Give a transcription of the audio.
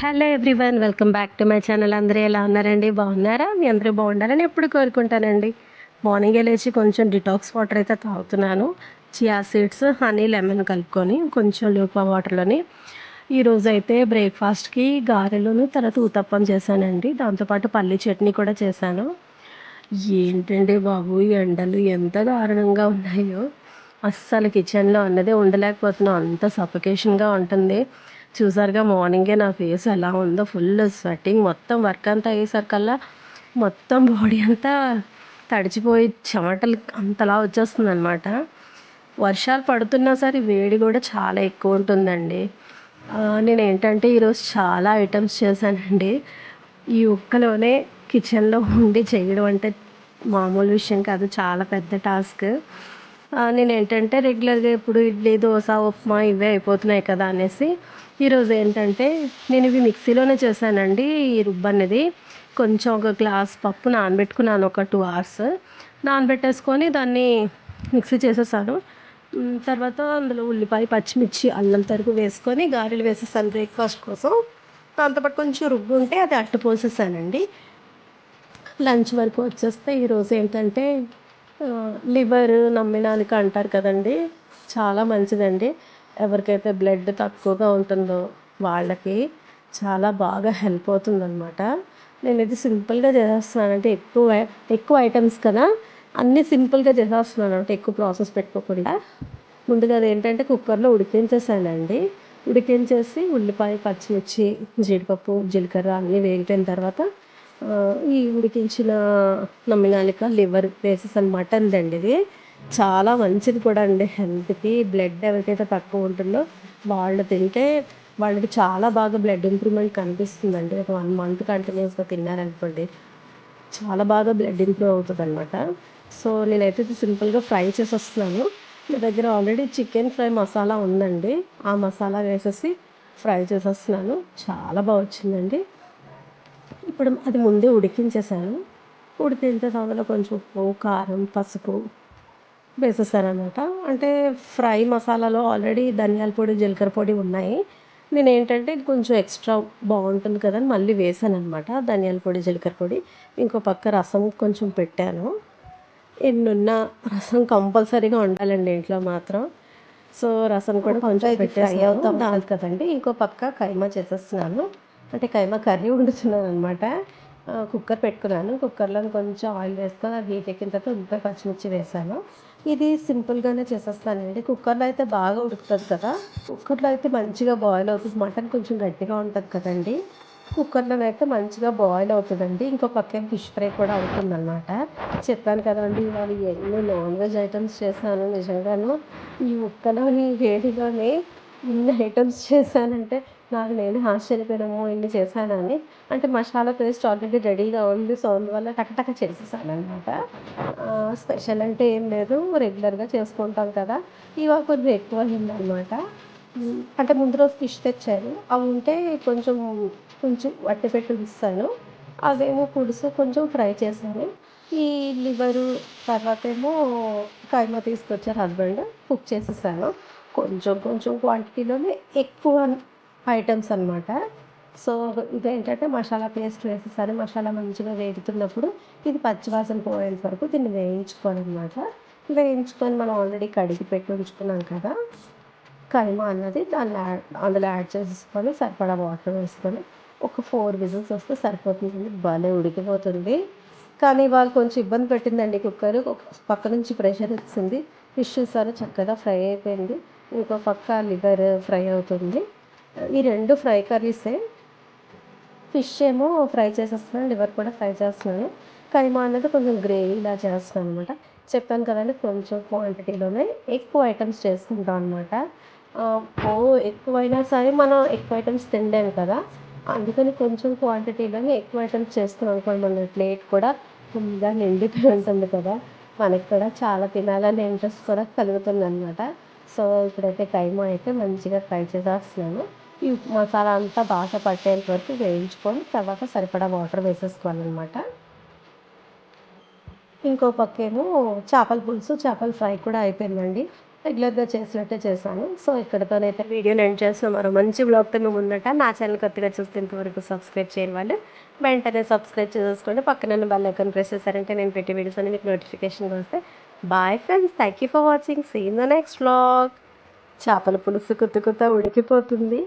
Hello everyone welcome back to my channel. అందరూ ఎలా ఉన్నారండి? బాగున్నారా? మీ అందరూ బాగుండాలని ఎప్పుడు కోరుకుంటానండి. మార్నింగే లేచి కొంచెం డిటాక్స్ వాటర్ అయితే తాగుతున్నాను. చియా సీడ్స్ హనీ లెమన్ కలుపుకొని కొంచెం లూపా వాటర్లోని ఈరోజు అయితే బ్రేక్ఫాస్ట్కి గారెలను తర్వాత ఉతప్పం చేశానండి. దాంతోపాటు పల్లి చట్నీ కూడా చేశాను. ఏంటండి బాబు ఎండలు ఎంత దారుణంగా ఉన్నాయో. అస్సలు కిచెన్లో అన్నదే ఉండలేకపోతున్నాం. అంత సఫికేషన్గా ఉంటుంది. చూసారుగా మార్నింగే నా ఫేస్ ఎలా ఉందో ఫుల్ స్వెట్టింగ్ మొత్తం వర్క్ అంతా అయ్యేసరికల్లా మొత్తం బాడీ అంతా తడిచిపోయి చెమటలు అంతలా వచ్చేస్తుంది అనమాట వర్షాలు పడుతున్నా సరే వేడి కూడా చాలా ఎక్కువ ఉంటుందండి. నేను ఏంటంటే ఈరోజు చాలా ఐటమ్స్ చేశానండి. ఈ ఒక్కలోనే కిచెన్లో ఉండి చేయడం అంటే మామూలు విషయం కాదు చాలా పెద్ద టాస్క్ నేను ఏంటంటే రెగ్యులర్గా ఇప్పుడు ఇడ్లీ దోశ ఉప్మా ఇవే అయిపోతున్నాయి కదా అనేసి ఈరోజు ఏంటంటే నేను ఇవి మిక్సీలోనే చేశానండి ఈ రుబ్బు అనేది. కొంచెం ఒక గ్లాస్ పప్పు నానబెట్టుకున్నాను ఒక టూ అవర్స్. నానబెట్టేసుకొని దాన్ని మిక్సీ చేసేసాను. తర్వాత అందులో ఉల్లిపాయ పచ్చిమిర్చి అల్లం తరుగు వేసుకొని గారెలు వేసేసాను బ్రేక్ఫాస్ట్ కోసం. దాంతోపాటు కొంచెం రుబ్బు ఉంటే అది అట్టు పోసేసానండి. లంచ్ వరకు వచ్చేస్తే ఈరోజు ఏంటంటే లివర్ నమ్మినాలిక అంటారు కదండి చాలా మంచిదండి. ఎవరికైతే బ్లడ్ తక్కువగా ఉంటుందో వాళ్ళకి చాలా బాగా హెల్ప్ అవుతుందనమాట నేను ఇది సింపుల్గా చేసేస్తున్నాను అంటే ఎక్కువ ఎక్కువ ఐటమ్స్ కదా అన్నీ సింపుల్గా చేసేస్తున్నాను అంటే ఎక్కువ ప్రాసెస్ పెట్టుకోకుండా. ముందుగా అది ఏంటంటే కుక్కర్లో ఉడికించేసానండి. ఉడికించేసి ఉల్లిపాయ పచ్చిమిర్చి జీడిపప్పు జీలకర్ర అన్నీ వేగిపోయిన తర్వాత ఈ ఉడికించిన నమ్మినాలిక లివర్ వేసేసాను మటన్ అండి ఇది. చాలా మంచిది కూడా అండి హెల్త్కి. బ్లడ్ ఎవరికైతే తక్కువ ఉంటుందో వాళ్ళు తింటే వాళ్ళకి చాలా బాగా బ్లడ్ ఇంప్రూవ్మెంట్ కనిపిస్తుందండి. ఒక వన్ మంత్ కంటిన్యూస్గా తిన్నారనుకోండి చాలా బాగా బ్లడ్ ఇంప్రూవ్ అవుతుంది అనమాట సో నేనైతే ఇది సింపుల్గా ఫ్రై చేసి వస్తున్నాను నా దగ్గర ఆల్రెడీ చికెన్ ఫ్రై మసాలా ఉందండి. ఆ మసాలా వేసేసి ఫ్రై చేసేస్తున్నాను. చాలా బాగా వచ్చిందండి. ఇప్పుడు అది ముందే ఉడికించేసాను ఉడికించే అందులో కొంచెం ఉప్పు కారం పసుపు వేసేసానమాట అంటే ఫ్రై మసాలాలో ఆల్రెడీ ధనియాల పొడి జీలకర్ర పొడి ఉన్నాయి. నేను ఏంటంటే కొంచెం ఎక్స్ట్రా బాగుంటుంది కదా అని మళ్ళీ వేసాను అనమాట ధనియాల పొడి జీలకర్ర పొడి ఇంకో పక్క రసం కొంచెం పెట్టాను. ఎన్నున్న రసం కంపల్సరీగా ఉండాలండి ఇంట్లో మాత్రం. సో రసం కూడా కొంచెం పెట్టి ఫ్రై అవుతాం. కదండి ఇంకో పక్క కైమా చేసేస్తున్నాను. అంటే కైమా కర్రీ వండుతున్నాను అనమాట కుక్కర్ పెట్టుకున్నాను. కుక్కర్లో కొంచెం ఆయిల్ వేసుకొని అది హీట్ ఎక్కిన తర్వాత ఉల్లిపాయ పచ్చిమిర్చి వేసాను. ఇది సింపుల్గానే చేసేస్తానండి కుక్కర్లో అయితే బాగా ఉడుకుతుంది కదా. కుక్కర్లో అయితే మంచిగా బాయిల్ అవుతుంది. మటన్ కొంచెం గట్టిగా ఉంటుంది కదండి. కుక్కర్లో అయితే మంచిగా బాయిల్ అవుతుందండి. ఇంకో పక్కన ఫిష్ ఫ్రై కూడా అవుతుందన్నమాట. చెప్పాను కదండి ఇవాళ ఎన్ని నాన్ వెజ్ ఐటమ్స్ చేశాను. నిజంగాను ఈ ఉక్కలోని వేడిలోని ఇన్ని ఐటమ్స్ చేశానంటే నాకు నేను ఆశ్చర్యపోయాము ఇన్ని చేశానని. అంటే మసాలా పేస్ట్ ఆల్రెడీ రెడీగా ఉంది సో అందువల్ల టకటక చేసేసాను అనమాట స్పెషల్ అంటే ఏం లేదు రెగ్యులర్గా చేసుకుంటాం కదా. ఇవాళ కొంచెం ఎక్కువ అయిందనమాట అంటే ముందు రోజు ఫిష్ తెచ్చారు. అవి ఉంటే కొంచెం కొంచెం వట్టి పెట్టు ఇస్తాను. అదేమో పులుసు కొంచెం ఫ్రై చేశాను. ఈ లివరు తర్వాత ఏమో కైమా తీసుకొచ్చారు హస్బెండ్ కుక్ చేసేసాను. కొంచెం కొంచెం క్వాంటిటీలోనే ఎక్కువ ఐటమ్స్ అనమాట సో ఇదేంటంటే మసాలా పేస్ట్ వేసేసారి మసాలా మంచిగా వేగుతున్నప్పుడు ఇది పచ్చివాసన పోయేంత వరకు దీన్ని వేయించుకోవాలన్నమాట వేయించుకొని మనం ఆల్రెడీ కడిగి పెట్టి ఉంచుకున్నాం కదా కైమా అన్నది దాన్ని యాడ్ అందులో యాడ్ చేసుకొని సరిపడా వాటర్ వేసుకొని ఒక ఫోర్ విజిల్స్ వస్తే సరిపోతుంది భలే ఉడికిపోతుంది. కానీ వాళ్ళు కొంచెం ఇబ్బంది పెట్టిందండి కుక్కర్ పక్క నుంచి ప్రెషర్ వచ్చింది. ఫిష్ చూసారు? చక్కగా ఫ్రై అయిపోయింది. ఇంకో పక్క లివర్ ఫ్రై అవుతుంది. ఈ రెండు ఫ్రై కర్రీసే. ఫిష్ ఏమో ఫ్రై చేసేస్తున్నాను లివర్ కూడా ఫ్రై చేస్తున్నాను. కైమా అనేది కొంచెం గ్రేవీలా చేస్తున్నాను అనమాట చెప్పాను కదండి కొంచెం క్వాంటిటీలోనే ఎక్కువ ఐటమ్స్ చేసుకుంటాం అనమాట ఓ ఎక్కువైనా సరే మనం ఎక్కువ ఐటమ్స్ తినలేము కదా. అందుకని కొంచెం క్వాంటిటీలోనే ఎక్కువ ఐటమ్స్ చేస్తున్నాం అనుకోండి మన ప్లేట్ కూడా ఫుల్గా నిండిపోయి ఉంటుంది కదా. మనకి కూడా చాలా తినాలని ఇంట్రెస్ట్ కూడా కలుగుతుంది అనమాట సో ఇప్పుడైతే కైమా అయితే మంచిగా ఫ్రై చేసేస్తున్నాను. ఈ మసాలా అంతా బాగా పట్టేంత వరకు వేయించుకొని తర్వాత సరిపడా వాటర్ వేసేసుకోవాలన్నమాట. ఇంకో పక్కేమో చేపల పులుసు చేపల ఫ్రై కూడా అయిపోయిందండి. రెగ్యులర్గా చేసినట్టే చేశాను. సో ఇక్కడతోనైతే వీడియోని ఎండ్ చేస్తున్నాం మరో మంచి బ్లాగ్తో మేము ఉందట నా ఛానల్ కొత్తగా చూస్తే ఇంతవరకు సబ్స్క్రైబ్ చేయని వాళ్ళు వెంటనే సబ్స్క్రైబ్ చేసేసుకోండి. పక్కన బెల్ ఐకాన్ ప్రెస్ చేశారంటే నేను పెట్టే వీడియోస్ అన్ని మీకు నోటిఫికేషన్ వస్తే bye friends thank you for watching see in the next blog చేపల పులుసు కొత్త ఉడికిపోతుంది.